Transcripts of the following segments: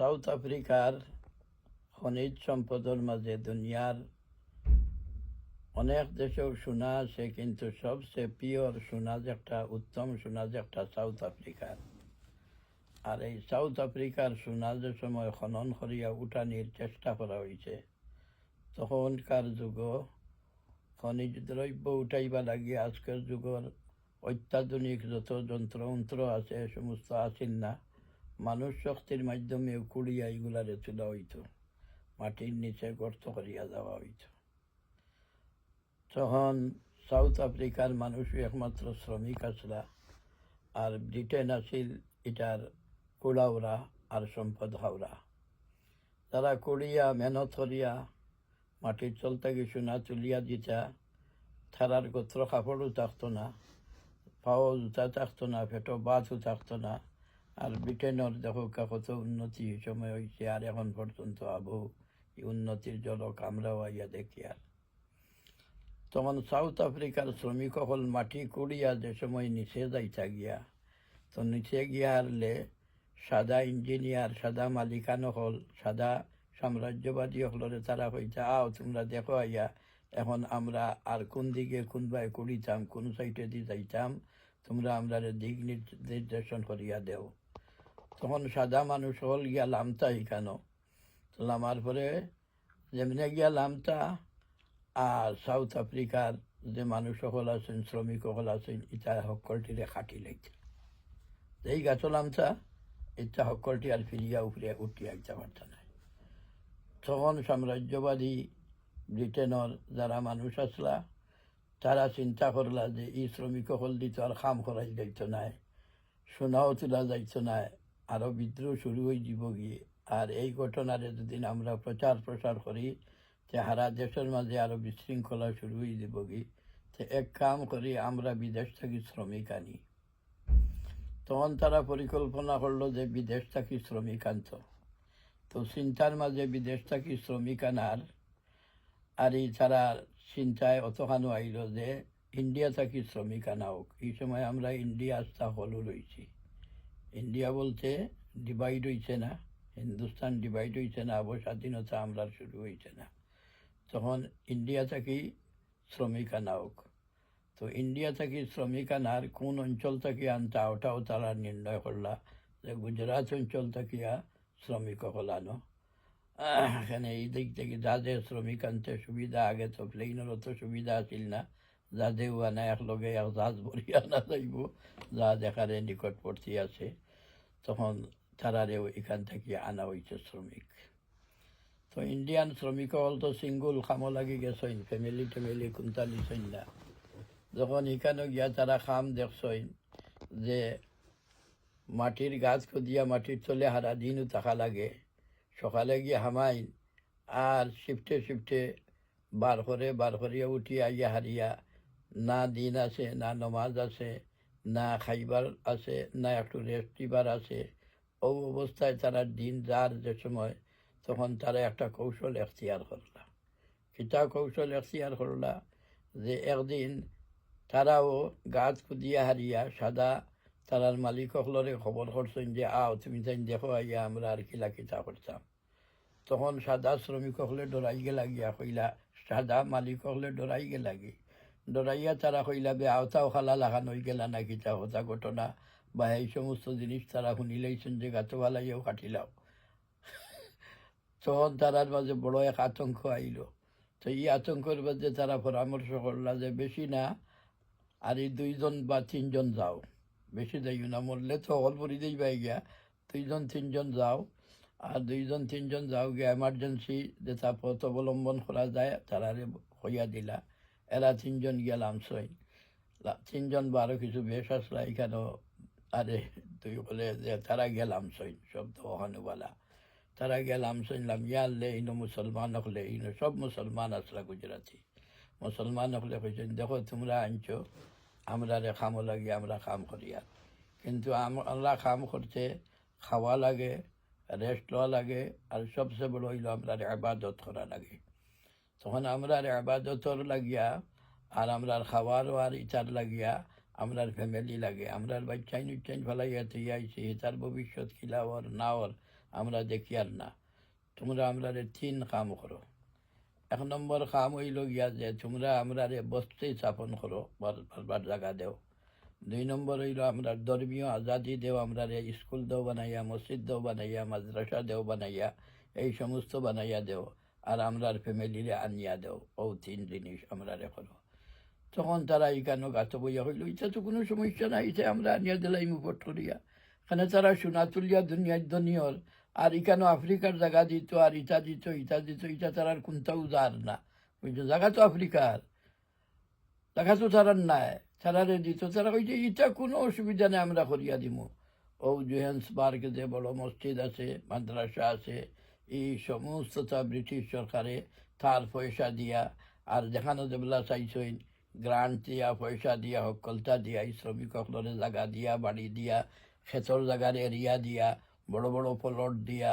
South আফ্রিকার খনিজ সম্পদের মাঝে দুনিয়ার অনেক দেশেও সোনা আছে, কিন্তু সবচেয়ে পিওর সোনা যে একটা উত্তম সোনা একটা সাউথ আফ্রিকার। আর এই সাউথ আফ্রিকার সোনা যে সময় খনন করিয়া উঠানির চেষ্টা করা হয়েছে তখনকার যুগ খনিজ দ্রব্য উঠাইবা লাগিয়ে আজকের যুগের অত্যাধুনিক যত যন্ত্রমন্ত্র আছে সমস্ত আসেন না। মানুষ শক্তির মাধ্যমে কুড়িয়া এগুলারে তোলা হইত। মাটির নিচে গর্ত করিয়া দেওয়া হইত। তখন সাউথ আফ্রিকার মানুষই একমাত্র শ্রমিক আসলা আর ব্রিটেন আসিল এটার কুড়াওরা আর সম্পদ হাওড়া। তারা কুড়িয়া, মেহনত করিয়া, মাটির চলতে কি সোনা তুলিয়া দিতা, থারার গোত্র কাপড়ও থাকতো না, পাও জুতা থাকতো না পেটো বাথও থাকতো না আর ব্রিটেনের দেখো কত উন্নতি সময় হয়েছে আর এখন পর্যন্ত আবু উন্নতির জলক আমরাও আইয়া দেখি আর। তখন সাউথ আফ্রিকার শ্রমিক হল মাটি কুড়িয়া যে সময় নিচে যাইতা গিয়া, তো নিচে গিয়া হারলে সাদা ইঞ্জিনিয়ার, সাদা মালিকানো হল সাদা সাম্রাজ্যবাদী হলরে তারা হইতা আও তোমরা দেখো আইয়া, এখন আমরা আর কোন দিকে কোনবাই কুড়িতাম, কোন সাইডে দিয়ে যাইতাম, তোমরা আমরা দিক নির্দেশন করিয়া দেও। তখন সাদা মানুষ হল, গিয়া লামতা এখানো তো লামার পরে যেমনি গিয়া লামতা, আর সাউথ আফ্রিকার যে মানুষ সকল আছেন, শ্রমিক সকল আছেন ইটা সকলটিরে খাটি লাগছে। এই গাছ লামতা ইটা সকলটি আর ফিরিয়া উপরে উঠিয়া আইতে পারত না তখন সাম্রাজ্যবাদী ব্রিটেনের যারা মানুষ আসলা, তারা চিন্তা করলা যে, এই শ্রমিক সকল দিত আর খাম করাই যাইত নাই, সোনাও তোলা যাইত নাই আরও বিদ্রোহ শুরু হয়ে যাব গিয়ে। আর এই ঘটনারে যদি আমরা প্রচার প্রসার করি যে সারা দেশের মাঝে আরও বিশৃঙ্খলা শুরু হয়ে যাব গিয়ে। এক কাম করি, আমরা বিদেশ থেকে শ্রমিক আনি। তখন তারা পরিকল্পনা করল যে বিদেশ থেকে শ্রমিক আনত। তো চিন্তার মাঝে বিদেশ থেকে শ্রমিক আনার, আর এই তারা চিন্তায় অতখানো আইল যে ইন্ডিয়া থেকে শ্রমিক আনা হোক এই সময় আমরা ইন্ডিয়া আস্থা হলও রয়েছি ইন্ডিয়া বলতে ডিভাইড হয়েছে না হিন্দুস্তান ডিভাইড হয়েছে না, আবার স্বাধীনতা আমরা শুরু হয়েছে না। তখন ইন্ডিয়া থাকি শ্রমিক আনা হোক। তো ইন্ডিয়া থাকি শ্রমিক আনার কোন অঞ্চল থেকে আনতা ওটাও তারা নির্ণয় করলা যে গুজরাট অঞ্চল থেকে শ্রমিক হলানো এখানে এই দিক থেকে যাদের শ্রমিক আনতে সুবিধা, আগে তো প্লেনের অত সুবিধা আছিল না। যাদেও আনা একলগে এক জাহাজ ভরিয়া আনা যাইব, যা দেখারে নিকটবর্তী আছে, তখন তারারেও এখান থেকে আনা হয়েছে শ্রমিক। তো ইন্ডিয়ান শ্রমিক হল তো সিঙ্গুল খামো লাগি গেছেন, ফ্যামিলি টেমিলি কোনটা নিছেন না। যখন এখানে গিয়া তারা খাম দেখছেন যে মাটির গাছ খুদিয়া মাটির চলে হারা দিনও থাকা লাগে, সকালে গিয়ে হামাইন, আর শিফটে শিফটে বার করে বার করিয়া উঠি আইয়া হারিয়া না দিন আছে, না নমাজ আছে, না খাইবার আছে, না একটু রেস্ট দিবার আছে। ও অবস্থায় তারা দিন যার যে সময়, তখন তারা একটা কৌশল এখতিয়ার করলা। কিতা কৌশল এখতিয়ার করলা? যে একদিন তারাও গাছ খুদিয়া হারিয়া সাদা তারার মালিক সকলরে খবর করছেন যে আও তুমি তাই দেখো আইয়া আমরা আর কিলা কিতা করতাম তখন সাদা শ্রমিক সকলে ডরাই গেলা গিয়া কইলা, সাদা মালিক সকলে ডরাই গেলা ডরাইয়া তারা কইলা বে আওতাও খালা লাগান হয়ে গেলা না কিতা হতা, ঘটনা। বা এই সমস্ত জিনিস তারা শুনিলেইছেন যে গাছ ভালাইয়াও কাটিলাও তখন তারার মাঝে বড় এক আতঙ্ক আইল তো এই আতঙ্কের মধ্যে তারা পরামর্শ করলা যে বেশি না আর এই দুইজন বা তিনজন যাও। বেশি যাইও না মরলে তো অল্প দিয়েই পাই গিয়া। দুইজন, তিনজন যাও। আর দুইজন, তিনজন যাও গিয়া এমার্জেন্সি যেটা পথ অবলম্বন করা যায় তারারে হইয়া দিলা। এরা তিনজন গেলাম সই। তিনজন বা আরও কিছু বেশ আসলা এখানেও আরে তুই বলে যে তারা গেলাম সই শব্দ ওহানুবালা তারা গেলাম শুনলাম ইয়ারলে ইনো মুসলমান হলে, ইনো সব মুসলমান আসলা গুজরাটি। মুসলমান হলে কইছেন দেখো তোমরা আনছো, আমরা রে খামো লাগে, আমরা কাম করি আর। কিন্তু আমরা কাম করতে খাওয়া লাগে রেস্ট লওয়া লাগে, আর সবচেয়ে বড় হইল আমরা রে আবাদত করা লাগে। তখন আমরা আবাদতর লাগিয়া, আর আমরা খাওয়ারও আর ইটার লাগিয়া আমরার ফ্যামিলি লাগে। আমরার বাচ্চাইন উচ্চাইন ফেলাইয়া আইছি তার ভবিষ্যৎ খিলাওয়ার নাওয়ার আমরা দেখি আর না। তোমরা আমরা তিন কাম করো। এক নম্বর কাম হইল গিয়া যে তোমরা আমরা বস্তি স্থাপন করো বারবার জায়গা দেও। দুই নম্বর হইল আমরা ধর্মীয় আজাদি দেও, আমরা স্কুল দেও বানাইয়া, মসজিদ দেও বানাইয়া, মাদ্রাসা দেও বানাইয়া, এই সমস্ত বানাইয়া দেও। আর আমরার ফ্যামিলিরে আনিয়া দেও ও তিন জিনিস আমরা করো তখন তারা এখানে গাছ বইয়া হইল এটা তো কোনো সমস্যা নাই এটা আমরা আনিয়া দিলাম উপর করিয়া এখানে তারা সোনা তুলিয়া দুনিয়ার দুনিয়র আর এখানে আফ্রিকার জায়গা দিত আর ইটা দিত ইটা দিত ইটা তারার কোনটা উদার না বুঝছ জায়গা তো আফ্রিকার জায়গা তো তারার নাই তারারে দিত তারা কইছে ইটা কোনো অসুবিধা নেই আমরা করিয়া দিমু ও জুহেন্স জোহেন্সবার্গ যে বড় মসজিদ আছে মাদ্রাসা আছে এই সমস্ত তা ব্রিটিশ সরকারে তার পয়সা দিয়া, আর যেখানে যেগুলা চাইছইন গ্রান্ট দিয়া পয়সা দিয়া সকলতা দিয়া এই শ্রমিক সকলরে জায়গা দিয়া, বাড়ি দিয়া, ক্ষেতর জায়গার এরিয়া দিয়া, বড় বড় প্লট দিয়া,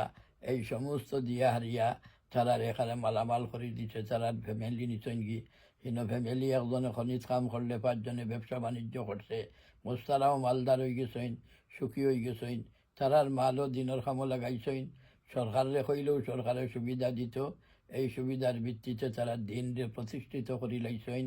এই সমস্ত দিয়া হারিয়া তারা এখানে মালামাল করে দিছে, তারা ফ্যামিলি নিচন গি কিন্তু ফ্যামিলি একজনে খনিজ কাম করলে, পাঁচজনে ব্যবসা বাণিজ্য করছে, মোস্তারাও মালদার হয়ে গেছেন, সুখী হয়ে গেছেন, তারার মালও দিনের কামও লাগাইছেন সরকারে হইলেও সরকারের সুবিধা দিত। এই সুবিধার ভিত্তিতে তারা দিন প্রতিষ্ঠিত করি লাইছেন